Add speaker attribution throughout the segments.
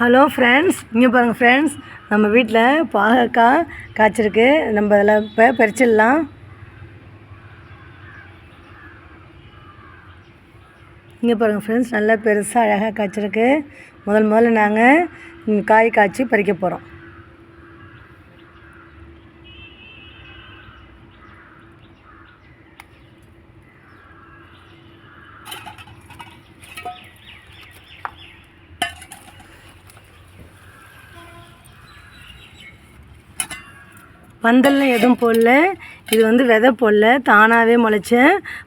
Speaker 1: Hello friends இங்கே பாருங்கள் friends நம்ம வீட்டில் பாகக்காய் காய்ச்சிருக்கு. நம்ம அதில் இப்போ பறிச்சிடலாம். இங்கே பாருங்கள் ஃப்ரெண்ட்ஸ் நல்லா பெருசாக அழகாக காய்ச்சிருக்கு. முதல் முதல்ல நாங்கள் காய் காய்ச்சி பறிக்க போகிறோம் பந்தல்லாம் எதுவும் போடல. இது வந்து விதை போடல. தானாகவே முளைச்ச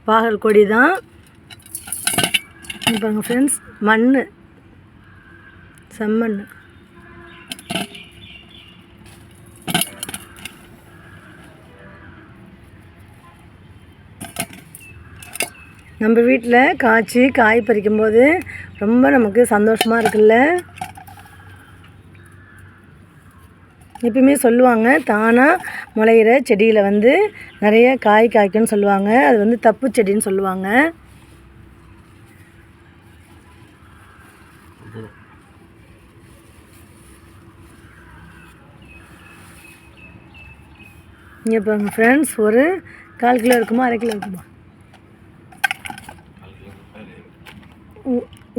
Speaker 1: பாகல் கொடி தான். இங்க ஃப்ரெண்ட்ஸ் மண் செம்மண். நம்ம வீட்டில் காய்ச்சி காய் பறிக்கும்போது ரொம்ப நமக்கு சந்தோஷமாக இருக்குல்ல? எப்பயுமே சொல்லுவாங்க தானாக முளையிற செடியில் வந்து நிறைய காய் காய்க்கும்னு சொல்லுவாங்க. அது வந்து தப்பு செடின்னு சொல்லுவாங்க. இங்கே பாருங்க ஃப்ரெண்ட்ஸ் ஒரு கால் கிலோ இருக்குமா அரை கிலோ இருக்குமா?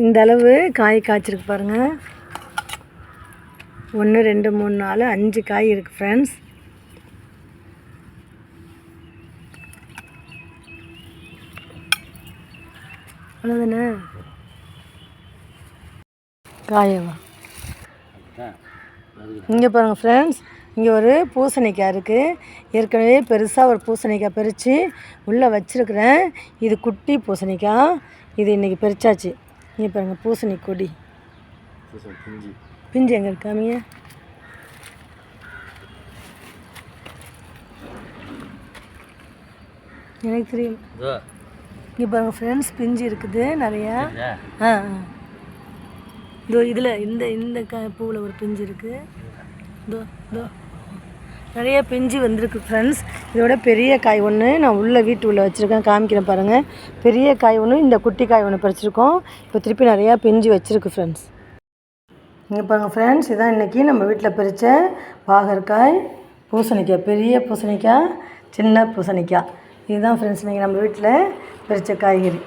Speaker 1: இந்த அளவு காய் காய்ச்சிருக்கு பாருங்கள் ஒன்று ரெண்டு மூணு நாலு அஞ்சு காய் இருக்குது ஃப்ரெண்ட்ஸ் அவ்வளோதானே காயவா? இங்கே பாருங்கள் ஃப்ரெண்ட்ஸ் இங்கே ஒரு பூசணிக்காய் இருக்குது ஏற்கனவே பெருசாக ஒரு பூசணிக்காய் பறித்து உள்ளே வச்சுருக்கிறேன். இது குட்டி பூசணிக்காய். இது இன்றைக்கி பறிச்சாச்சு. இங்கே பாருங்கள் பூசணி கொடி. பிஞ்சு எங்கே இருக்காமிங்க எனக்கு தெரியும். இங்கே பாருங்கள் ஃப்ரெண்ட்ஸ் பிஞ்சு இருக்குது நிறையா. ஆ ஆ. இதோ இதில் இந்த இந்த க பூவில் ஒரு பிஞ்சு இருக்குது இதோ இதோ. நிறைய பிஞ்சு வந்திருக்கு ஃப்ரெண்ட்ஸ் இதோட பெரிய காய் ஒன்று நான் உள்ளே வீட்டு உள்ளே வச்சுருக்கேன். காமிக்கிறேன் பாருங்கள் பெரிய காய் ஒன்று இந்த குட்டி காய் ஒன்று பறிச்சிருக்கோம். இப்போ திருப்பி நிறையா பிஞ்சு வச்சுருக்கு ஃப்ரெண்ட்ஸ் இங்கே பாருங்கள் ஃப்ரெண்ட்ஸ் இதான் இன்றைக்கி நம்ம வீட்டில் பறித்த பாகற்காய் பூசணிக்காய் பெரிய பூசணிக்காய் சின்ன பூசணிக்காய். இதுதான் ஃப்ரெண்ட்ஸ் இன்றைக்கி நம்ம வீட்டில் பறித்த காய்கறி.